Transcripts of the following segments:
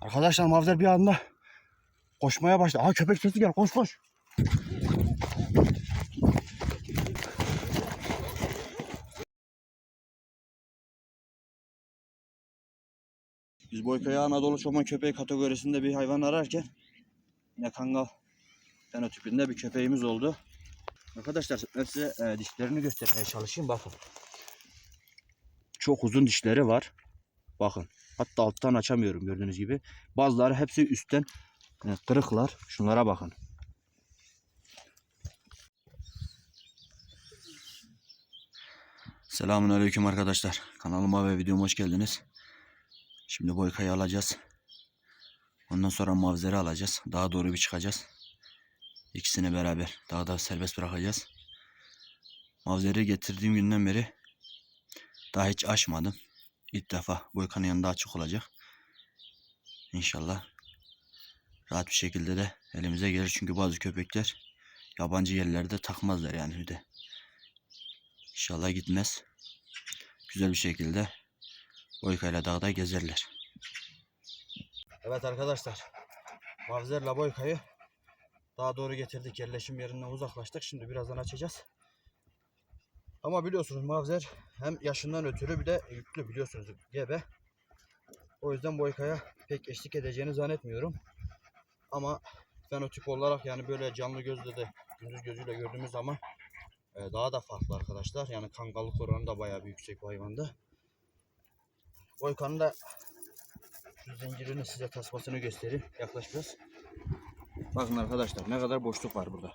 Arkadaşlar Mavzer bir anda koşmaya başladı. Aha köpek sesi gel koş koş. Biz Boyka'ya Anadolu çoban köpeği kategorisinde bir hayvan ararken yine kangal fenotipinde bir köpeğimiz oldu. Arkadaşlar ben size e, dişlerini göstermeye çalışayım bakın. Çok uzun dişleri var. Bakın. Hatta alttan açamıyorum gördüğünüz gibi. Bazıları hepsi üstten e, kırıklar. Şunlara bakın. Selamun Aleyküm arkadaşlar. Kanalıma ve videoma hoş geldiniz. Şimdi Boyka'yı alacağız. Ondan sonra Mavzer'i alacağız. Daha doğru bir çıkacağız. İkisini beraber daha da serbest bırakacağız. Mavzer'i getirdiğim günden beri daha hiç açmadım. İlk defa Boykan'ın yanında açık olacak. İnşallah rahat bir şekilde de elimize gelir. Çünkü bazı köpekler yabancı yerlerde takmazlar yani bir de. İnşallah gitmez. Güzel bir şekilde Boyka'yla dağda gezerler. Evet arkadaşlar. Mavzer'le Boyka'yı daha doğru getirdik. Yerleşim yerinden uzaklaştık. Şimdi birazdan açacağız. Ama biliyorsunuz Mavzer hem yaşından ötürü bir de yüklü biliyorsunuz gebe. O yüzden Boyka'ya pek eşlik edeceğini zannetmiyorum. Ama fenotip olarak yani böyle canlı gözle de gündüz gözüyle gördüğümüz zaman e, daha da farklı arkadaşlar. Yani kangallık oranı da bayağı bir yüksek bu hayvanda. Boyka'nın da şu zincirini size tasmasını göstereyim. Yaklaş. Bakın arkadaşlar ne kadar boşluk var burada.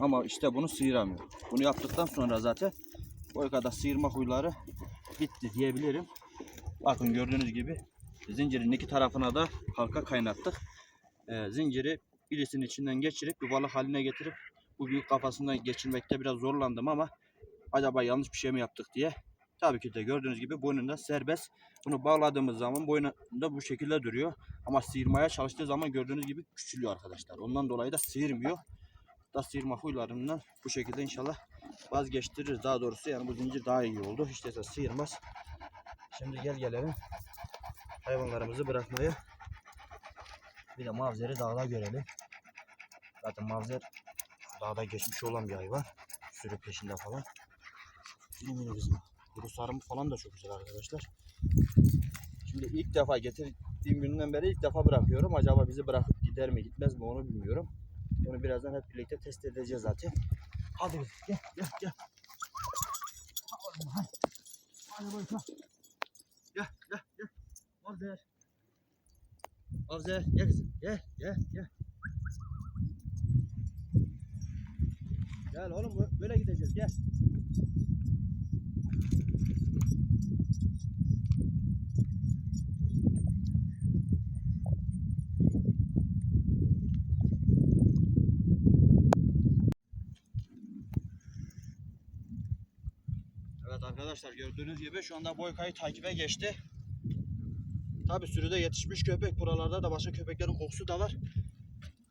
Ama işte bunu sıyıramıyor. Bunu yaptıktan sonra zaten Boyka'da sıyırma huyları bitti diyebilirim. Bakın gördüğünüz gibi zincirin iki tarafına da halka kaynattık. Ee, zinciri birisinin içinden geçirip yuvarlak haline getirip bu büyük kafasından geçirmekte biraz zorlandım ama acaba yanlış bir şey mi yaptık diye. Tabii ki de gördüğünüz gibi boynunda serbest. Bunu bağladığımız zaman boynunda bu şekilde duruyor. Ama sıyırmaya çalıştığı zaman gördüğünüz gibi küçülüyor arkadaşlar. Ondan dolayı da sıyırmıyor da sıyırma huylarından bu şekilde inşallah vazgeçtiririz. Daha doğrusu yani bu zincir daha iyi oldu. Hiç değilse sıyırmaz. Şimdi gel gelelim hayvanlarımızı bırakmaya. Bir de mavzeri dağda görelim. Zaten mavzer dağda geçmiş olan bir hayvan. Sürü peşinde falan. Mini kızma. Kuru sarımı falan da çok güzel arkadaşlar. Şimdi ilk defa getirdiğim günden beri ilk defa bırakıyorum. Acaba bizi bırakıp gider mi gitmez mi onu bilmiyorum. Onu birazdan hep birlikte test edeceğiz zaten. Hadi gel gel gel. Hadi hadi boyka. Gel gel gel. Avzer. Avzer gel kızım gel gel gel. Gel oğlum bö- böyle gideceğiz gel. Evet arkadaşlar gördüğünüz gibi şu anda Boyka'yı takibe geçti. Tabi sürüde yetişmiş köpek. Buralarda da başka köpeklerin kokusu da var.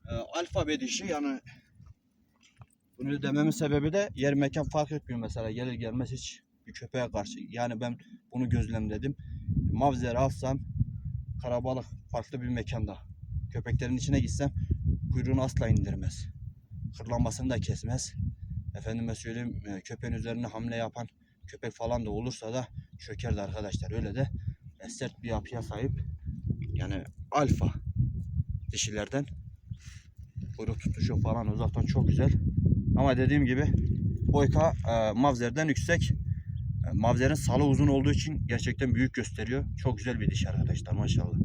Ee, alfa bir dişi yani bunu dememin sebebi de yer mekan fark etmiyor mesela gelir gelmez hiç bir köpeğe karşı. Yani ben bunu gözlemledim. Mavzer alsam karabalık farklı bir mekanda. Köpeklerin içine gitsem kuyruğunu asla indirmez. Kırlanmasını da kesmez. Efendime söyleyeyim e, köpeğin üzerine hamle yapan köpek falan da olursa da çökerdi arkadaşlar. Öyle de e, sert bir yapıya sahip. Yani alfa dişilerden kuyruk tutuşu falan uzaktan çok güzel. Ama dediğim gibi boyka e, mavzerden yüksek. E, mavzerin salı uzun olduğu için gerçekten büyük gösteriyor. Çok güzel bir diş arkadaşlar maşallah.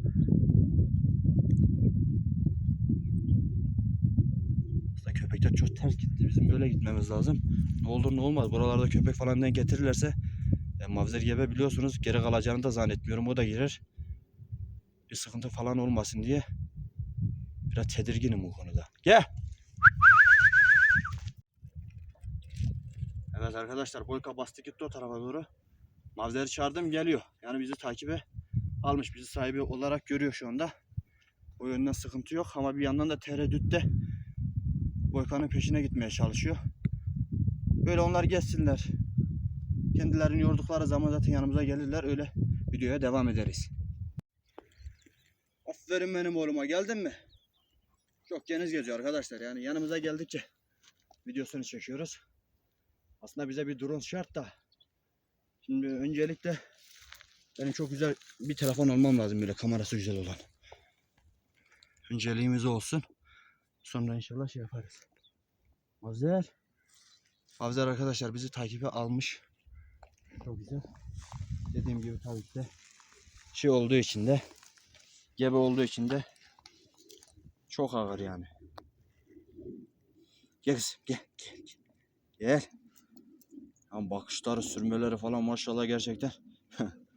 Aslında köpekler çok ters gitti. Bizim böyle gitmemiz lazım. Ne olur ne olmaz. Buralarda köpek falan denk getirirlerse e, mavzer gebe biliyorsunuz geri kalacağını da zannetmiyorum. O da girer. Bir sıkıntı falan olmasın diye biraz tedirginim bu konuda. Gel. Evet arkadaşlar Boyka bastı gitti o tarafa doğru. Mavzeri çağırdım geliyor. Yani bizi takibe almış. Bizi sahibi olarak görüyor şu anda. O yönden sıkıntı yok ama bir yandan da tereddütte Boyka'nın peşine gitmeye çalışıyor. Böyle onlar geçsinler. Kendilerini yordukları zaman zaten yanımıza gelirler. Öyle videoya devam ederiz. Aferin benim oğluma geldin mi? Çok geniz geziyor arkadaşlar yani yanımıza geldikçe videosunu çekiyoruz. Aslında bize bir drone şart da. Şimdi öncelikle benim çok güzel bir telefon almam lazım böyle kamerası güzel olan. Önceliğimiz olsun. Sonra inşallah şey yaparız. Azer. Azer arkadaşlar bizi takibe almış. Çok güzel. Dediğim gibi tabii ki de şey olduğu için de gebe olduğu için de çok ağır yani. Gel kızım gel gel. Gel. gel. Bakışları sürmeleri falan maşallah gerçekten.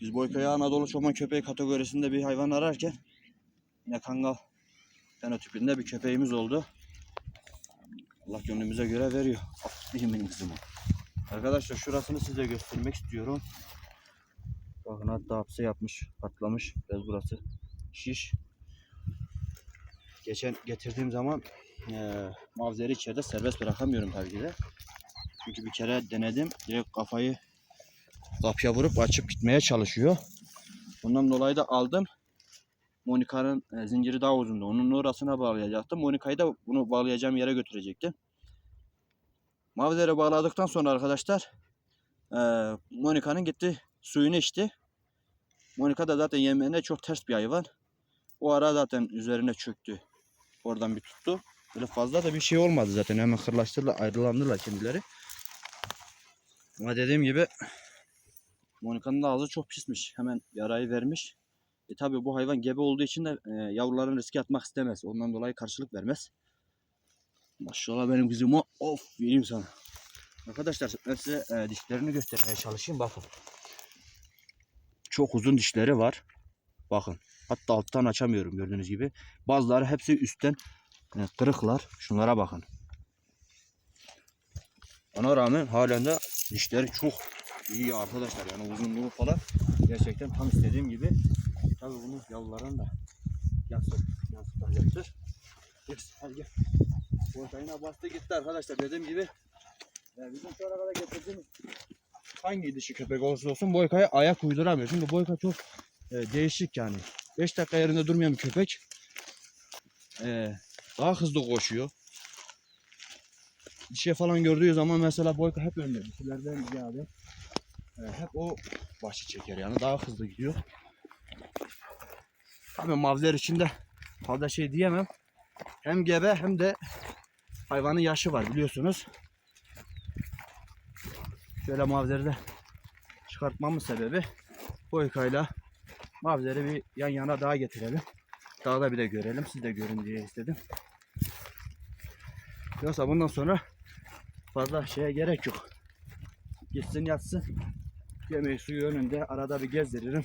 Biz Boyka'ya Anadolu çoban köpeği kategorisinde bir hayvan ararken yine kangal fenotipinde bir köpeğimiz oldu. Allah gönlümüze göre veriyor. Aferin benim. Arkadaşlar şurasını size göstermek istiyorum. Bakın hatta hapse yapmış, patlamış. Biraz burası şiş. Geçen getirdiğim zaman eee mavzeri içeride serbest bırakamıyorum tabii ki de. Çünkü bir kere denedim. Direkt kafayı kapıya vurup açıp gitmeye çalışıyor. Ondan dolayı da aldım. Monika'nın e, zinciri daha uzundu. Onun orasına bağlayacaktım. Monika'yı da bunu bağlayacağım yere götürecektim. Mavzere bağladıktan sonra arkadaşlar e, Monika'nın gitti suyunu içti. Monika da zaten yemeğine çok ters bir hayvan. O ara zaten üzerine çöktü. Oradan bir tuttu. Böyle fazla da bir şey olmadı zaten. Hemen kırlaştırdılar, ayrılandılar kendileri. Ama dediğim gibi Monika'nın da ağzı çok pismiş. Hemen yarayı vermiş. E tabi bu hayvan gebe olduğu için de e, yavruların riske atmak istemez. Ondan dolayı karşılık vermez. Maşallah benim kızıma of vereyim sana. Arkadaşlar ben size e, dişlerini göstermeye çalışayım. Bakın. Çok uzun dişleri var. Bakın. Hatta alttan açamıyorum gördüğünüz gibi. Bazıları hepsi üstten e, kırıklar. Şunlara bakın. Ona rağmen halen de dişleri çok iyi arkadaşlar. Yani uzunluğu falan gerçekten tam istediğim gibi. Tabii bunu yavruların da yansıt, yansıtacaktır. Yes, hadi gel. Ortayına bastı gitti arkadaşlar. Dediğim gibi e, bizim şu ana kadar getirdiğimiz hangi dişi köpek olursa olsun Boyka'ya ayak uyduramıyor. Çünkü Boyka çok e, değişik yani. 5 dakika yerinde durmayan bir köpek. E, daha hızlı koşuyor. Bir şey falan gördüğü zaman mesela Boyka hep önde. Dişilerden ziyade e, hep o başı çeker yani daha hızlı gidiyor. Tabii mavzer içinde fazla şey diyemem. Hem gebe hem de hayvanın yaşı var biliyorsunuz. Şöyle mavzeri de çıkartmamın sebebi boykayla mavzeri bir yan yana daha getirelim. Dağda bir de görelim. Siz de görün diye istedim. Yoksa bundan sonra fazla şeye gerek yok. Gitsin yatsın. Yemeği suyu önünde arada bir gezdiririm.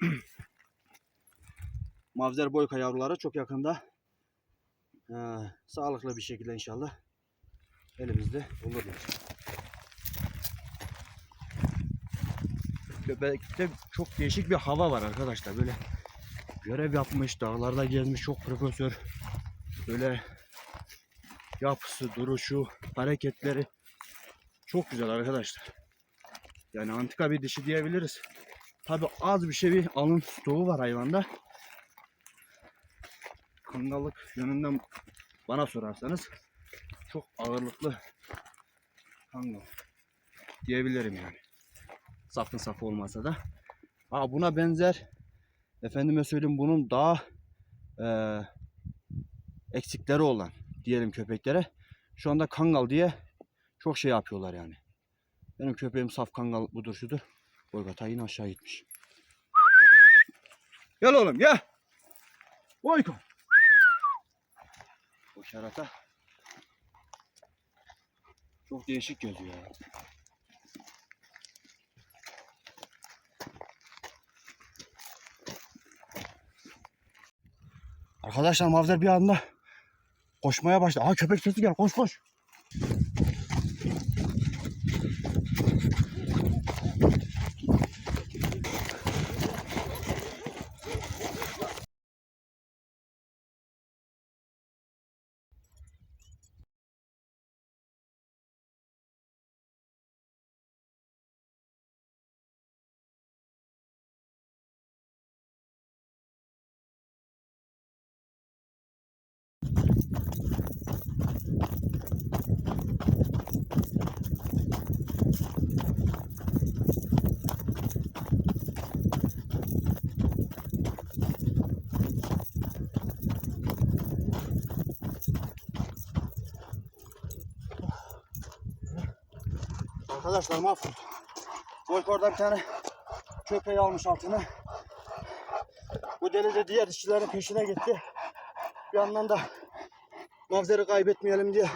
Mavzer boyka yavruları çok yakında eee, sağlıklı bir şekilde inşallah elimizde olurlar. Köpekte çok değişik bir hava var arkadaşlar. Böyle görev yapmış, dağlarda gezmiş çok profesör. Böyle yapısı, duruşu, hareketleri çok güzel arkadaşlar. Yani antika bir dişi diyebiliriz. Tabi az bir şey bir alın stoğu var hayvanda. Kangallık yönünden bana sorarsanız çok ağırlıklı kangal diyebilirim yani. Safın safı olmasa da. Ha buna benzer efendime söyleyeyim bunun daha eee, eksikleri olan diyelim köpeklere. Şu anda kangal diye çok şey yapıyorlar yani. Benim köpeğim saf kangal budur şudur. Boyka yine aşağı gitmiş. Gel oğlum gel. Boyka. Bu şarata çok değişik gözüyor ya. Arkadaşlar Mavzer bir anda koşmaya başladı. Aa köpek sesi gel koş koş. Arkadaşlar mahvoldum. Boyka orada bir tane köpeği almış altına. Bu deli de diğer işçilerin peşine gitti. Bir yandan da mavzeri kaybetmeyelim diye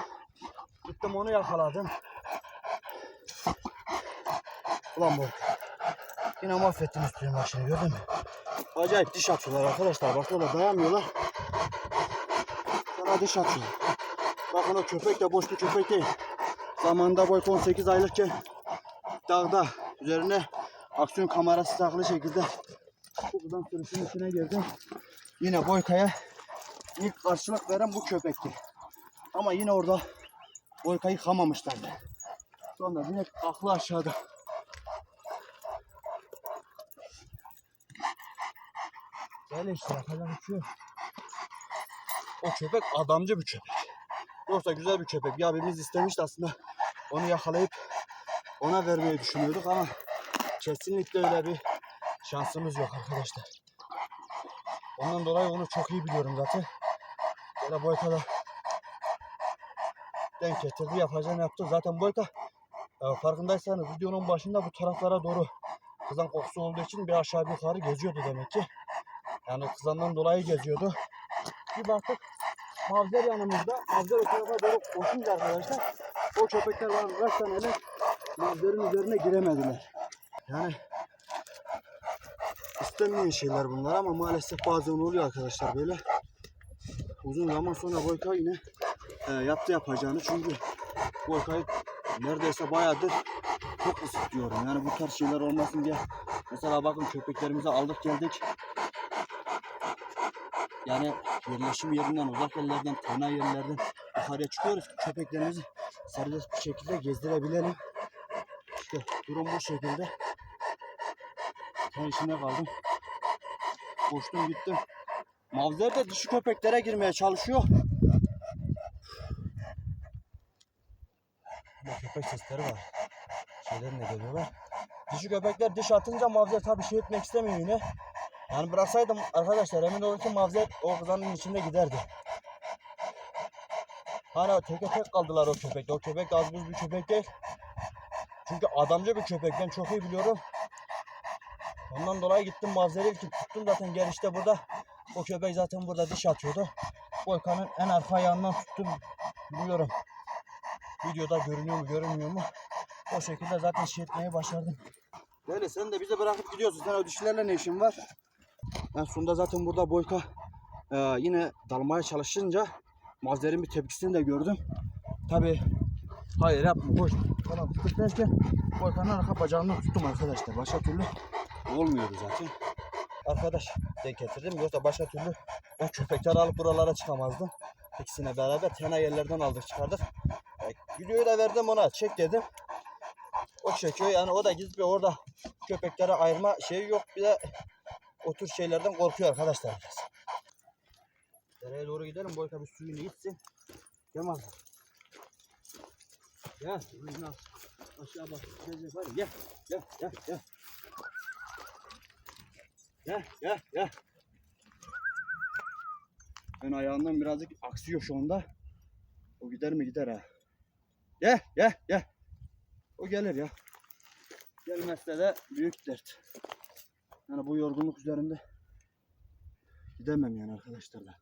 gittim onu yakaladım. Ulan bu. Yine mahvettin üstüne başını gördün mü? Acayip diş atıyorlar arkadaşlar. Bakıyorlar dayanmıyorlar. Sana diş atıyorlar. Bakın o köpek de boş bir köpek değil. Zamanında Boyka 18 aylıkken dağda üzerine aksiyon kamerası takılı şekilde buradan sürüşün içine girdim. Yine Boyka'ya ilk karşılık veren bu köpekti. Ama yine orada Boyka'yı yıkamamışlardı. Sonra direkt aklı aşağıda. Böyle işte yapacak bir şey. O köpek adamcı bir köpek. Yoksa güzel bir köpek. Bir abimiz istemişti aslında. Onu yakalayıp ona vermeyi düşünüyorduk ama kesinlikle öyle bir şansımız yok arkadaşlar. Ondan dolayı onu çok iyi biliyorum zaten. Böyle Boyka da denk getirdi. Yapacağını yaptı. Zaten Boyka e, farkındaysanız videonun başında bu taraflara doğru kızan kokusu olduğu için bir aşağı bir yukarı geziyordu demek ki. Yani kızandan dolayı geziyordu. Bir baktık Mavzer yanımızda. Mavzer o tarafa doğru koşunca arkadaşlar o köpekler var kaç taneler Mavzer'in üzerine giremediler. Yani istenmeyen şeyler bunlar ama maalesef bazen oluyor arkadaşlar böyle. Uzun zaman sonra Boyka yine e, yaptı yapacağını çünkü Boyka'yı neredeyse bayağıdır çok ısıtıyorum. Yani bu tarz şeyler olmasın diye. Mesela bakın köpeklerimizi aldık geldik. Yani yerleşim yerinden, uzak yerlerden, tenha yerlerden yukarıya çıkıyoruz ki köpeklerimizi serbest bir şekilde gezdirebilelim. İşte durum bu şekilde. Ten içine kaldım. Koştum gittim. Mavzer de dişi köpeklere girmeye çalışıyor. Burada köpek sesleri var. Şeyler ne geliyorlar. Dişi köpekler diş atınca Mavzer tabii şey etmek istemiyor yine. Yani bıraksaydım arkadaşlar emin olun ki Mavzer o kızanın içinde giderdi. Hala teke tek kaldılar o köpek. O köpek az buz bir köpek değil. Çünkü adamcı bir köpek. Ben çok iyi biliyorum. Ondan dolayı gittim Mavzer'i ilk tuttum zaten gelişte burada. O köpek zaten burada diş atıyordu. Volkan'ın en arka ayağından tuttum. Biliyorum. Videoda görünüyor mu görünmüyor mu? O şekilde zaten şey etmeyi başardım. Böyle sen de bize bırakıp gidiyorsun. Sen o dişlerle ne işin var? Ben sonunda zaten burada Boyka e, yine dalmaya çalışınca Mazer'in bir tepkisini de gördüm. Tabi hayır yapma koş. Tamam tutup derken Boyka'nın arka bacağından tuttum arkadaşlar. Başka türlü olmuyordu zaten. Arkadaş denk getirdim. Yoksa başka türlü o köpekleri alıp buralara çıkamazdım. İkisine beraber tena yerlerden aldık çıkardık. E, videoyu da verdim ona çek dedim. O çekiyor yani o da gidip orada köpeklere ayırma şeyi yok. Bir de o tür şeylerden korkuyor arkadaşlar biraz. Dereye doğru gidelim. Boyka bir suyunu içsin. Gel abi. Gel. Oyna. Aşağı bak. Gel gel gel. Gel gel gel. Gel gel gel. Ayağından birazcık aksıyor şu anda. O gider mi gider ha. Gel gel gel. O gelir ya. Gelmezse de büyük dert. Yani bu yorgunluk üzerinde gidemem yani arkadaşlar da.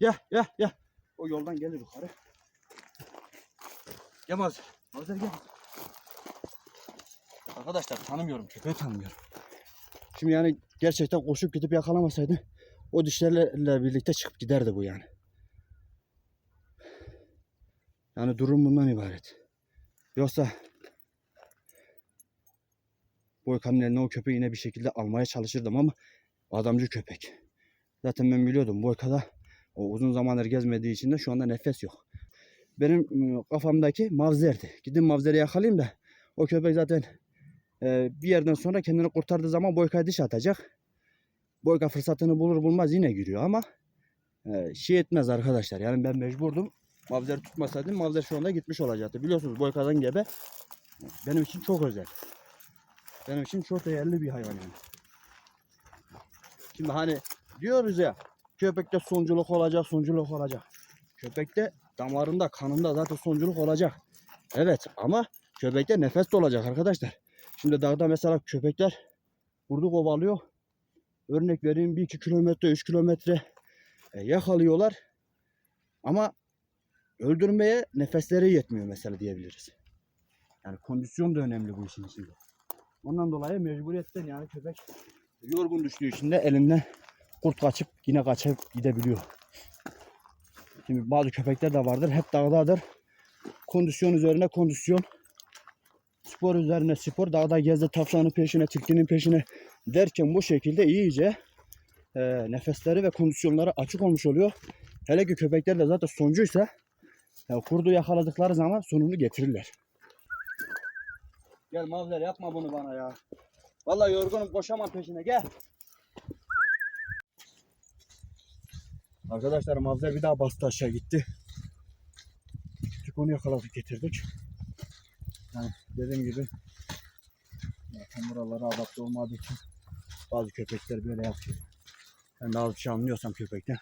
Gel gel gel. O yoldan gelir yukarı. Gel. Mazhar gel. Arkadaşlar tanımıyorum köpeği tanımıyorum. Şimdi yani gerçekten koşup gidip yakalamasaydı o dişlerle birlikte çıkıp giderdi bu yani. Yani durum bundan ibaret. Yoksa Boykan'ın eline o köpeği yine bir şekilde almaya çalışırdım ama adamcı köpek. Zaten ben biliyordum Boyka'da o uzun zamandır gezmediği için de şu anda nefes yok. Benim ıı, kafamdaki mavzerdi. Gidin mavzeri yakalayayım da o köpek zaten e, bir yerden sonra kendini kurtardığı zaman Boyka'ya diş atacak. Boyka fırsatını bulur bulmaz yine giriyor ama e, şey etmez arkadaşlar. Yani ben mecburdum. Mavzeri tutmasaydım Mavzer şu anda gitmiş olacaktı. Biliyorsunuz Boyka'dan gebe benim için çok özel. Benim için çok değerli bir hayvan yani. Şimdi hani diyoruz ya köpekte sonculuk olacak, sonculuk olacak. Köpekte damarında, kanında zaten sonculuk olacak. Evet ama Köpekte nefes de olacak arkadaşlar. Şimdi dağda mesela köpekler kurdu kovalıyor. Örnek vereyim 1-2 kilometre 3 kilometre e, yakalıyorlar. Ama öldürmeye nefesleri yetmiyor mesela diyebiliriz. Yani kondisyon da önemli bu işin içinde. Ondan dolayı mecburiyetten yani köpek yorgun düştüğü için de elinden kurt kaçıp yine kaçıp gidebiliyor. Şimdi bazı köpekler de vardır. Hep dağdadır. Kondisyon üzerine kondisyon. Spor üzerine spor. Dağda gezdi tavşanın peşine, tilkinin peşine derken bu şekilde iyice e, nefesleri ve kondisyonları açık olmuş oluyor. Hele ki köpekler de zaten sonuncuysa ya kurdu yakaladıkları zaman sonunu getirirler. Gel Mavler yapma bunu bana ya. Vallahi yorgunum koşamam peşine gel. Arkadaşlar Mavzer bir daha bastı aşağı gitti. Gittik onu yakaladık getirdik. Yani dediğim gibi zaten buralara adapte olmadığı için bazı köpekler böyle yapıyor. Ben az bir anlıyorsam köpekten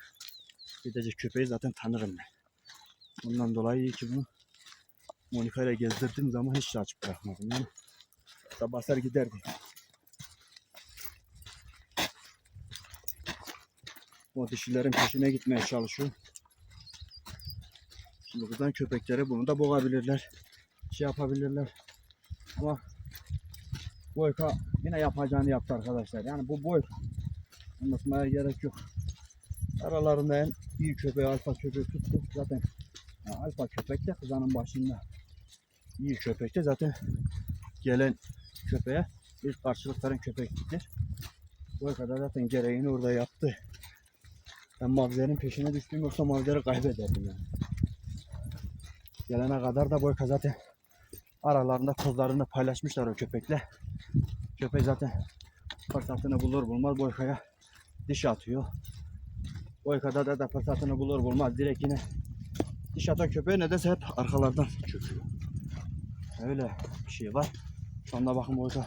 gidecek köpeği zaten tanırım ben. Bundan dolayı iyi ki bunu Monika ile gezdirdiğim zaman hiç açıp bırakmadım. Yani basar giderdi. O dişilerin peşine gitmeye çalışıyor. Şimdi buradan köpekleri bunu da boğabilirler. Şey yapabilirler. Ama Boyka yine yapacağını yaptı arkadaşlar. Yani bu Boyka. Anlatmaya gerek yok. Aralarında en iyi köpeği alfa köpeği tuttu. Zaten alfa köpek de kızanın başında. İyi köpek de zaten gelen köpeğe ilk karşılık veren köpektir. Boyka da zaten gereğini orada yaptı. Ben Mavzer'in peşine düştüğüm yoksa Mavzer'i kaybederdim yani. Gelene kadar da Boyka zaten aralarında kozlarını paylaşmışlar o köpekle. Köpek zaten fırsatını bulur bulmaz Boyka'ya diş atıyor. Boyka'da da, da fırsatını bulur bulmaz direkt yine diş atan köpeği nedense hep arkalardan çöküyor. Öyle bir şey var. Şu anda bakın Boyka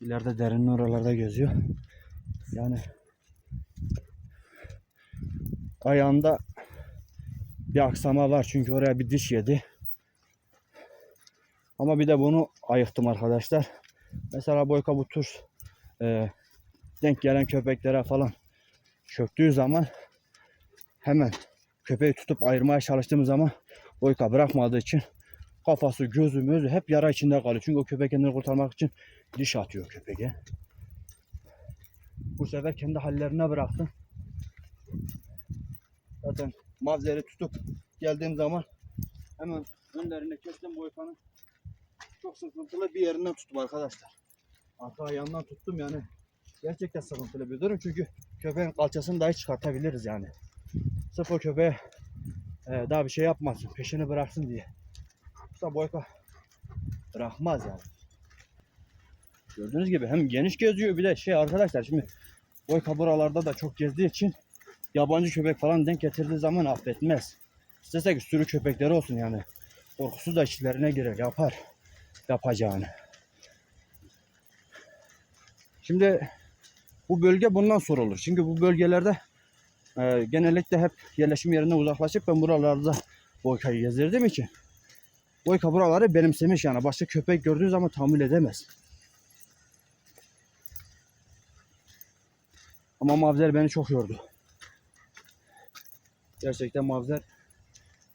ileride derinin oralarda geziyor. Yani ayağında bir aksama var çünkü oraya bir diş yedi. Ama bir de bunu ayıktım arkadaşlar. Mesela boyka bu tür e, denk gelen köpeklere falan çöktüğü zaman hemen köpeği tutup ayırmaya çalıştığım zaman boyka bırakmadığı için kafası, gözü, mözü hep yara içinde kalıyor. Çünkü o köpek kendini kurtarmak için diş atıyor köpeğe. Bu sefer kendi hallerine bıraktım. Zaten mavzeri tutup geldiğim zaman hemen önlerine kestim boykanın. Çok sıkıntılı bir yerinden tuttum arkadaşlar. Arka ayağından tuttum yani. Gerçekten sıkıntılı bir durum çünkü köpeğin kalçasını dahi çıkartabiliriz yani. Sırf o köpeğe e, daha bir şey yapmasın, peşini bıraksın diye. Yoksa boyka bırakmaz yani. Gördüğünüz gibi hem geniş geziyor bir de şey arkadaşlar şimdi boyka buralarda da çok gezdiği için yabancı köpek falan denk getirdiği zaman affetmez. İstese sürü köpekleri olsun yani. Korkusu da içlerine girer yapar yapacağını. Şimdi bu bölge bundan sorulur. Çünkü bu bölgelerde e, genellikle hep yerleşim yerine uzaklaşıp ben buralarda boykayı gezdirdiğim için boyka buraları benimsemiş yani. Başka köpek gördüğü zaman tahammül edemez. Ama Mavzer beni çok yordu. Gerçekten Mavzer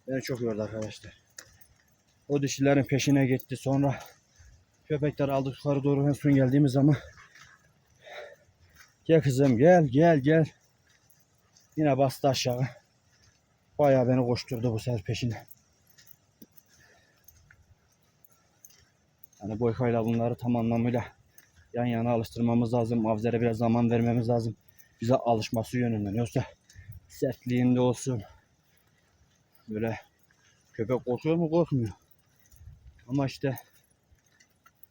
beni çok yordu arkadaşlar. O dişilerin peşine gitti. Sonra köpekler aldık yukarı doğru en son geldiğimiz zaman gel kızım gel gel gel. Yine bastı aşağı. Bayağı beni koşturdu bu sefer peşine. Yani boykayla bunları tam anlamıyla yan yana alıştırmamız lazım. Avzere biraz zaman vermemiz lazım. Bize alışması yönünden. Yoksa sertliğinde olsun. Böyle köpek korkuyor mu korkmuyor. Ama işte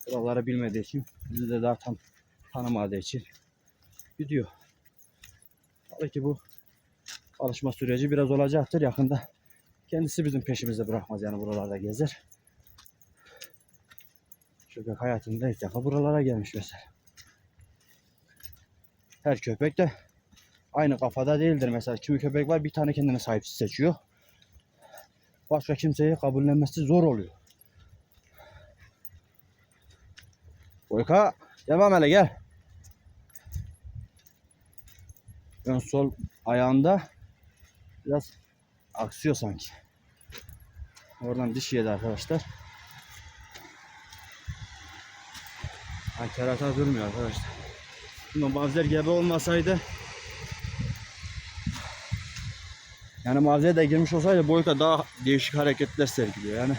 buraları bilmediği için bizi de daha tam tanımadığı için gidiyor. Tabii ki bu alışma süreci biraz olacaktır yakında. Kendisi bizim peşimizi bırakmaz yani buralarda gezer. Köpek hayatında ilk defa buralara gelmiş mesela. Her köpek de aynı kafada değildir. Mesela kimi köpek var bir tane kendine sahipsiz seçiyor. Başka kimseyi kabullenmesi zor oluyor. Boyka devam hele gel. Ön sol ayağında biraz aksıyor sanki. Oradan diş yedi arkadaşlar. Ha, kerata durmuyor arkadaşlar. Şimdi mavzer gebe olmasaydı yani mavzer de girmiş olsaydı Boyka daha değişik hareketler sergiliyor. Yani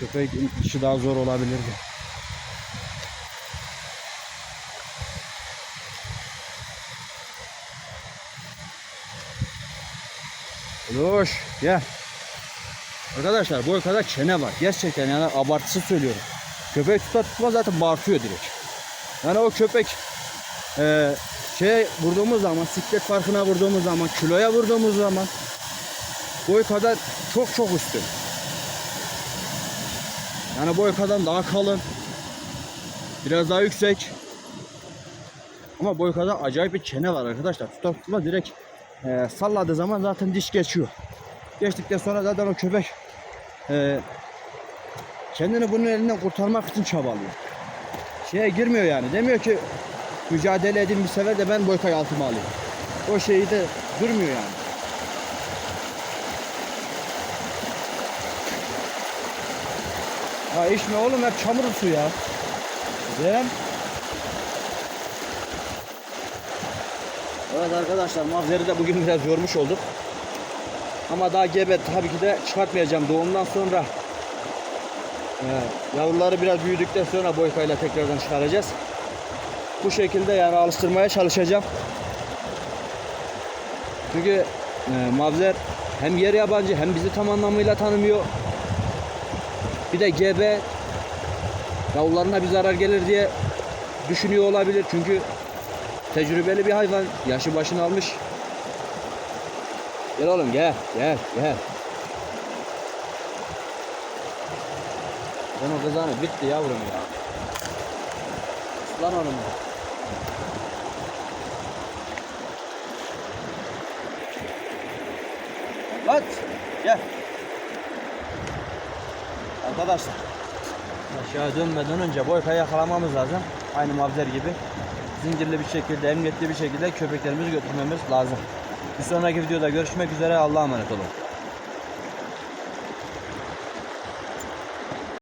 köpek işi daha zor olabilirdi. Loş gel. Arkadaşlar bu kadar çene var. Gerçekten yani abartısı söylüyorum. Köpek tutar tutmaz zaten bağırtıyor direkt. Yani o köpek eee şey vurduğumuz zaman, siklet farkına vurduğumuz zaman, kiloya vurduğumuz zaman boy kadar çok çok üstün. Yani boy kadar daha kalın. Biraz daha yüksek. Ama boy kadar acayip bir çene var arkadaşlar. Tutar tutmaz direkt eee, salladığı zaman zaten diş geçiyor. Geçtikten sonra zaten o köpek eee, kendini bunun elinden kurtarmak için çabalıyor. Şeye girmiyor yani. Demiyor ki mücadele edin bir sefer de ben boykayı altıma alayım. O şeyi de durmuyor yani. Ha içme oğlum hep çamur su ya. Güzel. Evet arkadaşlar mavzeri de bugün biraz yormuş olduk. Ama daha gebe tabii ki de çıkartmayacağım doğumdan sonra. Yavruları biraz büyüdükten sonra boykayla tekrardan çıkaracağız. Bu şekilde yani alıştırmaya çalışacağım. Çünkü e, mavzer hem yer yabancı hem bizi tam anlamıyla tanımıyor. Bir de gebe yavrularına bir zarar gelir diye düşünüyor olabilir. Çünkü tecrübeli bir hayvan. Yaşı başını almış. Gel oğlum gel gel gel. Ben o kızanı bitti yavrum ya. Lan oğlum. At. Gel. Arkadaşlar. Aşağı dönmeden önce boykayı yakalamamız lazım. Aynı mavzer gibi. Zincirli bir şekilde, emniyetli bir şekilde köpeklerimizi götürmemiz lazım. Bir sonraki videoda görüşmek üzere. Allah'a emanet olun.